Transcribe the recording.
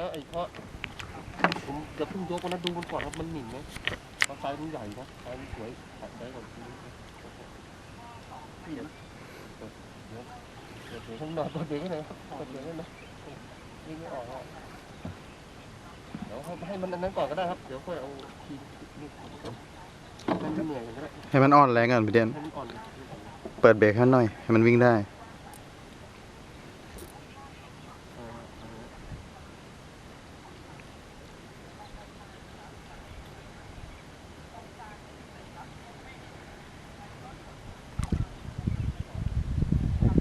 น่อยนะไอ้เพราะผมจะเพิ่งยกวันนั้นดูมันก่อนครับมันหมิ่นไหมเพราะไซส์มันใหญ่นะไซส์มันสวยตัดได้ก่อนเดี๋ยวเดี๋ยวเดี๋ยวข้างนอกตัวเดียวกันเลยครับตัวเดียวกันนะยิงไม่ออกอะเดี๋ยวให้ให้มันอันนั้นก่อนก็ได้ครับเดี๋ยวค่อยเอาทีนี่ให้มันเหนื่อยกันก็ได้ให้มันอ่อนแรงก่อนพี่เด่นให้มันอ่อน เปิดเบรกให้หน่อย ให้มันวิ่งได้